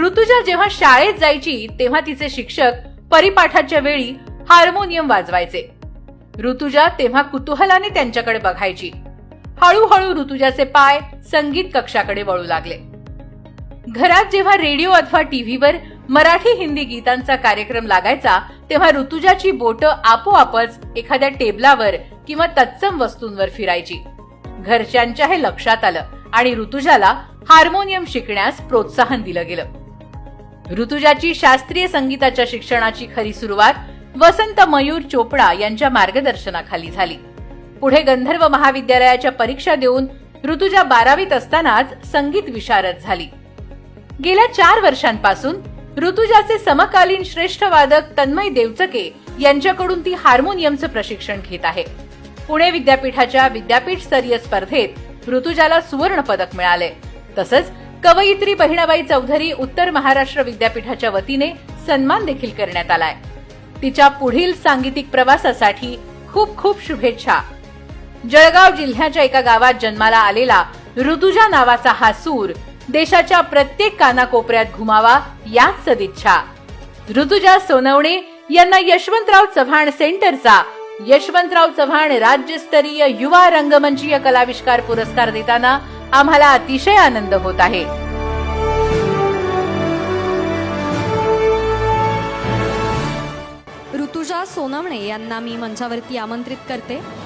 ऋतुजा जेव्हा शाळेत जायची तेव्हा तिचे शिक्षक परिपाठाच्या वेळी हार्मोनियम वाजवायचे. ऋतुजा तेव्हा कुतूहलाने त्यांच्याकडे बघायची. हळूहळू ऋतुजाचे पाय संगीत कक्षाकडे वळू लागले. घरात जेव्हा रेडिओ अथवा टीव्हीवर मराठी हिंदी गीतांचा कार्यक्रम लागायचा तेव्हा ऋतुजाची बोट आपोआपच एखाद्या टेबलावर किंवा तत्सम वस्तूंवर फिरायची. घरच्यांच्या हे लक्षात आलं आणि ऋतुजाला हार्मोनियम शिकण्यास प्रोत्साहन दिलं गेलं. ऋतुजाची शास्त्रीय संगीताच्या शिक्षणाची खरी सुरुवात वसंत मयूर चोपडा यांच्या मार्गदर्शनाखाली झाली. पुढे गंधर्व महाविद्यालयाच्या परीक्षा देऊन ऋतुजा बारावीत असतानाच संगीत विशारद झाली. गेल्या चार वर्षांपासून ऋतुजाचे समकालीन श्रेष्ठ वादक तन्मय देवचके यांच्याकडून ती हार्मोनियमचं प्रशिक्षण घेत आहे. पुणे विद्यापीठाच्या विद्यापीठ स्तरीय स्पर्धेत ऋतुजाला सुवर्ण पदक मिळाले. तसंच कवयित्री बहिणाबाई चौधरी उत्तर महाराष्ट्र विद्यापीठाच्या वतीने सन्मान देखील करण्यात आलाय. तिच्या पुढील सांगीतिक प्रवासासाठी खूप खूप शुभेच्छा. जळगाव जिल्ह्याच्या एका गावात जन्माला आलेला ऋतुजा नावाचा हा सूर देशाच्या प्रत्येक कानाकोपऱ्यात घुमावा याच सदिच्छा. ऋतुजा सोनवणे यांना यशवंतराव चव्हाण सेंटरचा यशवंतराव चव्हाण राज्यस्तरीय युवा रंगमंचीय कलाविष्कार पुरस्कार देताना आम्हाला अतिशय आनंद होत आहे. सोनवणे यांना मी मंचावरती आमंत्रित करते.